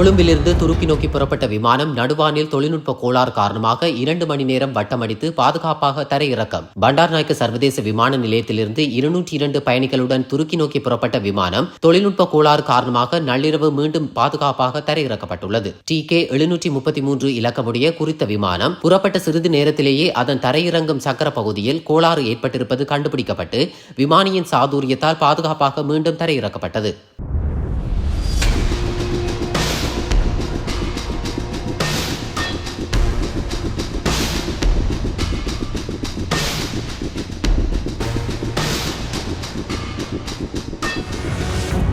கொழும்பிலிருந்து துருக்கி நோக்கி புறப்பட்ட விமானம் நடுவானில் தொழில்நுட்ப கோளாறு காரணமாக இரண்டு மணி நேரம் வட்டமடித்து பாதுகாப்பாக தரையிறக்கம். பண்டார்நாயக்க சர்வதேச விமான நிலையத்திலிருந்து இருநூற்றி இரண்டு பயணிகளுடன் துருக்கி நோக்கி புறப்பட்ட விமானம் தொழில்நுட்ப கோளாறு காரணமாக நள்ளிரவு மீண்டும் பாதுகாப்பாக தரையிறக்கப்பட்டுள்ளது. டி கே எழுநூற்றி முப்பத்தி மூன்று இலக்கமுடைய குறித்த விமானம் புறப்பட்ட சிறிது நேரத்திலேயே அதன் தரையிறங்கும் சக்கர பகுதியில் கோளாறு ஏற்பட்டிருப்பது கண்டுபிடிக்கப்பட்டு விமானியின் சாதுரியத்தால் பாதுகாப்பாக மீண்டும் தரையிறக்கப்பட்டது.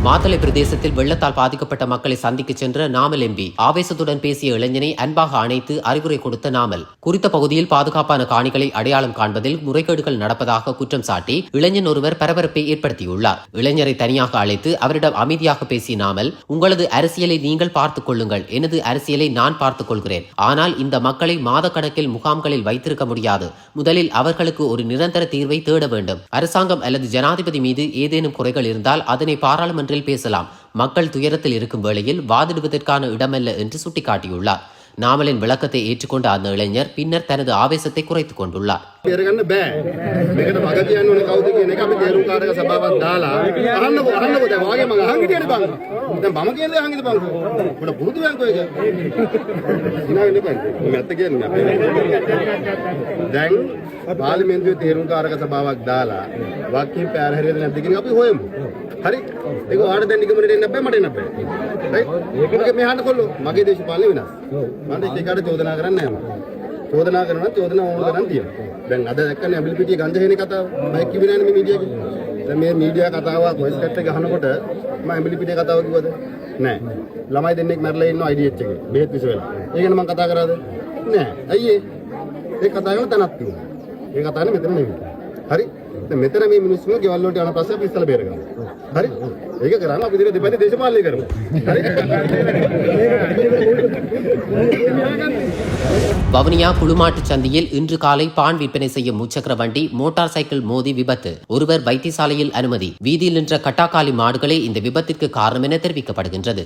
மாத்தளை பிரதேசத்தில் வெள்ளத்தால் பாதிக்கப்பட்ட மக்களை சந்திக்க சென்ற நாமல் எம்பி. ஆவேசத்துடன் பேசிய இளைஞனை அன்பாக அணைத்து அறிவுரை கொடுத்த நாமல். குறித்த பகுதியில் பாதுகாப்பான காணிகளை அடையாளம் காண்பதில் முறைகேடுகள் நடப்பதாக குற்றம் சாட்டி இளைஞன் ஒருவர் பரபரப்பை ஏற்படுத்தியுள்ளார். இளைஞரை தனியாக அழைத்து அவரிடம் அமைதியாக பேசிய நாமல் உங்களது அரசியலை நீங்கள் பார்த்துக் கொள்ளுங்கள். எனது அரசியலை நான் பார்த்துக் கொள்கிறேன். ஆனால் இந்த மக்களை மாதக்கணக்கில் முகாம்களில் வைத்திருக்க முடியாது. முதலில் அவர்களுக்கு ஒரு நிரந்தர தீர்வை தேட வேண்டும். அரசாங்கம் அல்லது ஜனாதிபதி மீது ஏதேனும் குறைகள் இருந்தால் அதனை பாராளுமன்ற பாராளுமன்றில் பேசலாம் மக்கள் துயரத்தில் இருக்கும் வேளையில் வாதிடுவதற்கான இடமல்ல என்று சுட்டிக்காட்டியுள்ளார் நாமலின் விளக்கத்தை ஏற்றுக்கொண்ட அந்த இளைஞர் பின்னர் தனது ஆவேசத்தை குறைத்துக் கொண்டுள்ளார் බේරගන්න බෑ. මේකට වග කියන්න ඕනේ කවුද කියන එක අපි තේරුම් කාරක සභාවක් දාලා අහන්නකො අහන්නකො දැන් වාගේ මම අහන් හිටියනේ බං. දැන් මම කියන්නේ අහන් හිටිය බං. උඩ පුරුදු බංකෝ ඒක. ඉනා වෙන්න බං. මම ඇත්ත කියන්නේ නෑ. දැන් පාර්ලිමේන්තුවේ තේරුම් කාරක සභාවක් දාලා වාක්‍යයෙන් පැර හැරියද නැද්ද කියන එක අපි හොයමු. හරි? ඒක ඔයාලට දැන් නිගමනට එන්න බෑ මට එන්න බෑ. රයිට්? ඒක මෙහාට කොල්ලෝ මගේ දේශපාලනේ වෙනස්. මම ඒකට චෝදනා කරන්නේ නෑ මම. චෝදනා කරනවා චෝදනා ඕන තරම් තියෙනවා. දැන් අද දැක්කනේ ඇඹිලිපිටිය ගංජහේනේ කතාව. මම කිව්වේ නෑනේ මේ මීඩියා කිව්වේ. දැන් මේ මීඩියා කට් එක ගහනකොට මම ඇඹිලිපිටිය කතාව කිව්වද? නෑ. ළමයි දෙන්නෙක් මැරලා ඉන්නවා IDH එකේ. බෙහෙත් විස වෙලා. ඒක නම් මම කතා කරාද? නෑ. ඇයි ඒ? ඒ කතා කරන තැනක් තියෙනවා. ඒ කතානේ මෙතන නෙවෙයි. හරි? දැන් මෙතන මේ මිනිස්සුන්ව ගෙවල් වලට යන පස්සේ අපි ඉස්සලා බේරගමු. अरे हे काय करा ना आपण दुपारी देश मारले வவுனியா குழுமாட்டுச் சந்தியில் இன்று காலை பான் விற்பனை செய்யும் முச்சக்கர வண்டி மோட்டார் சைக்கிள் மோதி விபத்து. ஒருவர் வைத்தியசாலையில் அனுமதி. வீதியில் நின்ற கட்டாக்காலி மாடுகளே இந்த விபத்திற்கு காரணம் என தெரிவிக்கப்படுகின்றது.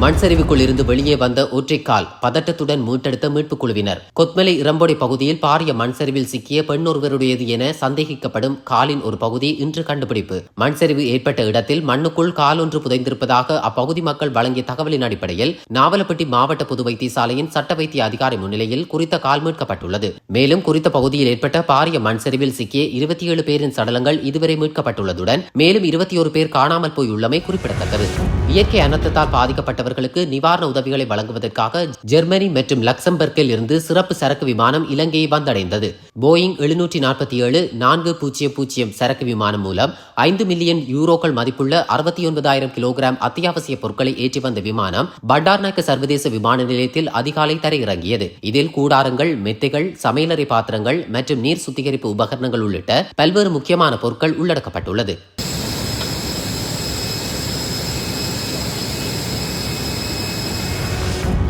மண் சரிவுக்குள் இருந்து வெளியே வந்த ஒற்றைக்கால் பதட்டத்துடன் மீட்டெடுத்த மீட்புக் குழுவினர். கொத்மலை இரம்பொடை பகுதியில் பாரிய மண் சரிவில் சிக்கிய பெண் ஒருவருடையது என சந்தேகிக்கப்படும் காலின் ஒரு பகுதி இன்று கண்டுபிடிப்பு. மண் சரிவு ஏற்பட்ட இடத்தில் மண்ணுக்குள் கால் ஒன்று புதைந்திருப்பதாக அப்பகுதி மக்கள் வழங்கிய தகவலின் அடிப்படையில் நாவலப்பட்டி மாவட்ட பொது வைத்தியசாலையின் சட்ட வைத்திய அதிகாரி முன்னிலையில் குறித்த கால் மீட்கப்பட்டுள்ளது. மேலும் குறித்த பகுதியில் ஏற்பட்ட பாரிய மண் சரிவில் சிக்கிய இருபத்தி ஏழு பேரின் சடலங்கள் இதுவரை மீட்கப்பட்டுள்ளதுடன் மேலும் இருபத்தி ஒரு பேர் காணாமல் போயுள்ளமை குறிப்பிடத்தக்கது. இயற்கை அனர்த்தத்தால் பாதிக்கப்பட்டவர்களுக்கு நிவாரண உதவிகளை வழங்குவதற்காக ஜெர்மனி மற்றும் லக்சம்பர்க்கில் இருந்து சிறப்பு சரக்கு விமானம் இலங்கையை வந்தடைந்தது. போயிங் எழுநூற்றி நாற்பத்தி ஏழு நான்கு பூஜ்ஜியம் பூஜ்ஜியம் சரக்கு விமானம் மூலம் ஐந்து மில்லியன் யூரோக்கள் மதிப்புள்ள அறுபத்தி ஒன்பதாயிரம் கிலோகிராம் அத்தியாவசிய பொருட்களை ஏற்றி வந்த விமானம் பண்டார்நாயக்க சர்வதேச விமான நிலையத்தில் அதிகாலை தரையிறங்கியது இதில் கூடாரங்கள் மெத்தைகள் சமையலறை பாத்திரங்கள் மற்றும் நீர் சுத்திகரிப்பு உபகரணங்கள் உள்ளிட்ட பல்வேறு முக்கியமான பொருட்கள் உள்ளடக்கப்பட்டுள்ளது.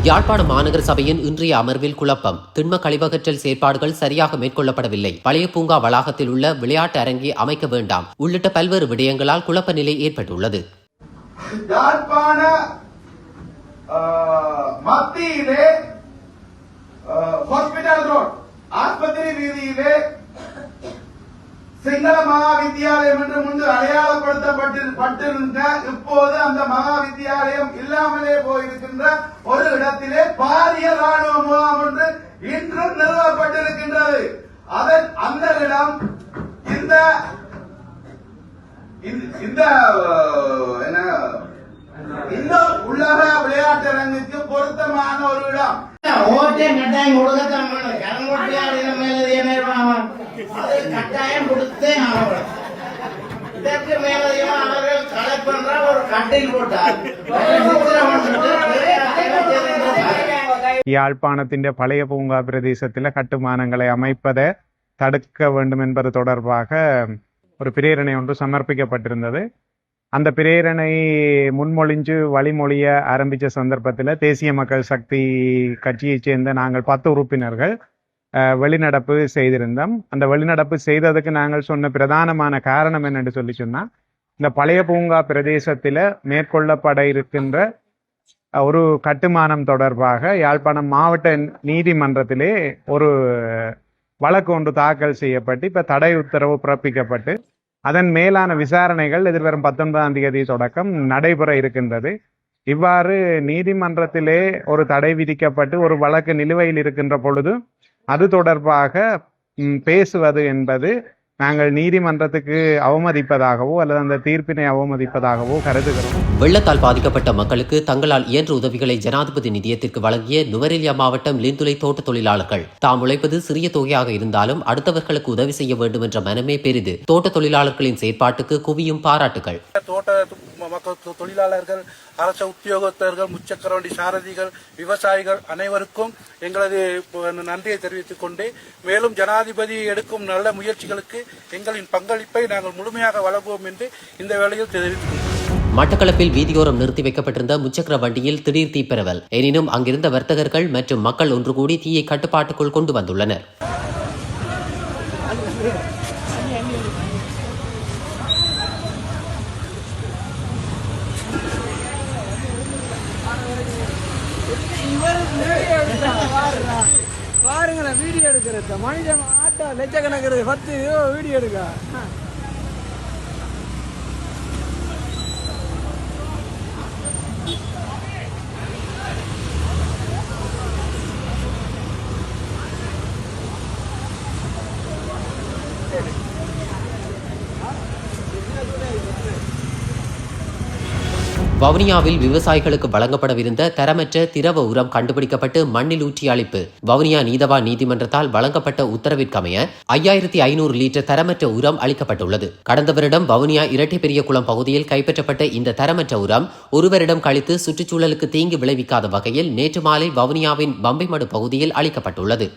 யாழ்ப்பாண மாநகர சபையின் இன்றைய அமர்வில் குழப்பம். திண்ம கழிவகற்றல் செயற்பாடுகள் சரியாக மேற்கொள்ளப்படவில்லை. பழைய பூங்கா வளாகத்தில் உள்ள விளையாட்டு அரங்கை அமைக்க வேண்டாம். உள்ளிட்ட பல்வேறு விடயங்களால் குழப்ப நிலை ஏற்பட்டுள்ளது. யாழ்ப்பாண மத்தியிலே ஹாஸ்பிட்டல் ரோட் ஆஸ்பத்திரி வீதியிலே சிங்கள மகா வித்தியாலயம் என்று முன்பு அடையாளப்படுத்தப்பட்டிருந்த இப்போது அந்த மகா வித்தியாலயம் இல்லாமலே போயிருக்கின்ற ஒரு இடத்திலே பாரிய ராணுவ முகாம் ஒன்று இன்றும் நிறுவப்பட்டிருக்கின்றது. அதன் அந்த இடம் இந்த இந்த- இந்த அஹ், என்ன இந்த உலக விளையாட்டரங்குக்கு பொருத்தமான ஒரு இடம். ஓட்டே கட்டாயம் கொடுக்கத்தான் வேணும் என்ன கட்டாயம் கொடுத்தே ஆகணும். இதற்கு மேலதிகமா அவர்கள் கலை பண்ற ஒரு கட்டில் போட்டார் யாழ்ப்பாணத்தின் பழைய பூங்கா பிரதேசத்தில் கட்டுமானங்களை அமைப்பதை தடுக்க வேண்டும் என்பது தொடர்பாக ஒரு பிரேரணை ஒன்று சமர்ப்பிக்கப்பட்டிருந்தது. அந்த பிரேரணை முன்மொழிஞ்சு வழிமொழிய ஆரம்பித்த சந்தர்ப்பத்தில் தேசிய மக்கள் சக்தி கட்சியைச் சேர்ந்த நாங்கள் பத்து உறுப்பினர்கள். வெளிநடப்பு செய்திருந்தோம். அந்த வெளிநடப்பு செய்ததுக்கு நாங்கள் சொன்ன பிரதானமான காரணம் என்னென்று சொல்லி சொன்னால் இந்த பழைய பூங்கா பிரதேசத்தில் மேற்கொள்ளப்பட இருக்கின்ற ஒரு கட்டுமானம் தொடர்பாக யாழ்ப்பாணம் மாவட்ட நீதிமன்றத்திலே ஒரு வழக்கு ஒன்று தாக்கல் செய்யப்பட்டு இப்போ தடை உத்தரவு பிறப்பிக்கப்பட்டு அதன் மேலான விசாரணைகள் எதிர்வரும் பத்தொன்பதாம் தேதி தொடக்கம் நடைபெற இருக்கின்றது. இவ்வாறு நீதிமன்றத்திலே ஒரு தடை விதிக்கப்பட்டு ஒரு வழக்கு நிலுவையில் இருக்கின்ற பொழுது அது தொடர்பாக பேசுவது என்பது நாங்கள் நீதிமன்றத்துக்கு அவமதிப்பதாகவோ அல்லது அந்த தீர்ப்பினை அவமதிப்பதாகவோ கருதுகிறோம். வெள்ளத்தால் பாதிக்கப்பட்ட மக்களுக்கு தங்களால் இயன்ற உதவிகளை ஜனாதிபதி நிதியத்திற்கு வழங்கிய நுவரெலியா மாவட்டம் லிந்துலை தோட்ட தொழிலாளர்கள். தாம் உழைப்பது சிறிய தொகையாக இருந்தாலும் அடுத்தவர்களுக்கு உதவி செய்ய வேண்டும் என்ற மனமே பெரிது. தோட்ட தொழிலாளர்களின் செயற்பாட்டுக்கு குவியும் பாராட்டுகள். தோட்ட மக்கள் தொழிலாளர்கள் அரச உத்தியோகத்தர்கள் முச்சக்கரவண்டி சாரதிகள் விவசாயிகள் அனைவருக்கும் எங்களது நன்றியை தெரிவித்துக் கொண்டு மேலும் ஜனாதிபதி எடுக்கும் நல்ல முயற்சிகளுக்கு எங்களின் பங்களிப்பை நாங்கள் முழுமையாக வழங்குவோம் என்று இந்த வேளையில் தெரிவித்துள்ளோம் மட்டக்களப்பில் வீதியோரம் நிறுத்தி வைக்கப்பட்டிருந்த முச்சக்கர வண்டியில் திடீர் தீப்பரவல் எனினும் அங்கிருந்த வர்த்தகர்கள் மற்றும் மக்கள் ஒன்று கூடி தீயை கட்டுப்பாட்டுக்குள் கொண்டு வந்துள்ளனர். பாருங்களேன் வீடியோ எடுக்கிறது. மனிதன் ஆட்டோ லட்சக்கணக்கிறது பத்து வீடியோ எடுக்க வவுனியாவில் விவசாயிகளுக்கு வழங்கப்படவிருந்த தரமற்ற திரவ உரம் கண்டுபிடிக்கப்பட்டு மண்ணில் ஊற்றி அளிப்பு வவுனியா நீதவா நீதிமன்றத்தால் வழங்கப்பட்ட உத்தரவிற்கமைய ஐயாயிரத்தி ஐநூறு லிட்டர் தரமற்ற உரம் அளிக்கப்பட்டுள்ளது. கடந்த வருடம் வவுனியா இரட்டை பெரிய குளம் பகுதியில் கைப்பற்றப்பட்ட இந்த தரமற்ற உரம் ஒரு வருடம் கழித்து சுற்றுச்சூழலுக்கு தீங்கு விளைவிக்காத வகையில் நேற்று மாலை வவுனியாவின் பம்பைமடு பகுதியில் அளிக்கப்பட்டுள்ளது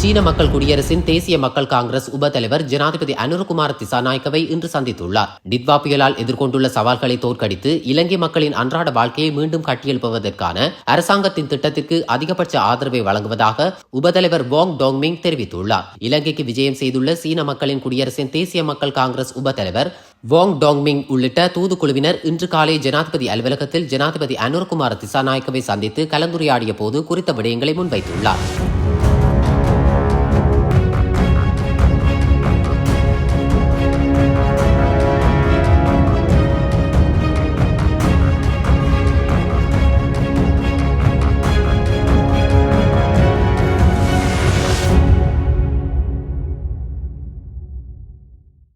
சீன மக்கள் குடியரசின் தேசிய மக்கள் காங்கிரஸ் உப தலைவர் ஜனாதிபதி அனுரகுமார் திசாநாயக்கவை இன்று சந்தித்துள்ளார். டிட்வா புயலால் எதிர்கொண்டுள்ள சவால்களை தோற்கடித்து இலங்கை மக்களின் அன்றாட வாழ்க்கையை மீண்டும் கட்டியெழுப்புவதற்கான அரசாங்கத்தின் திட்டத்திற்கு அதிகபட்ச ஆதரவை வழங்குவதாக உபதலைவர் வாங் டோங்மிங் தெரிவித்துள்ளார். இலங்கைக்கு விஜயம் செய்துள்ள சீன மக்களின் குடியரசின் தேசிய மக்கள் காங்கிரஸ் உப தலைவர் வாங் டோங்மிங் உள்ளிட்ட தூதுக்குழுவினர் இன்று காலை ஜனாதிபதி அலுவலகத்தில் ஜனாதிபதி அனுர்குமார் திசாநாயக்கவை சந்தித்து கலந்துரையாடிய போது குறித்த விடயங்களை முன்வைத்துள்ளார்.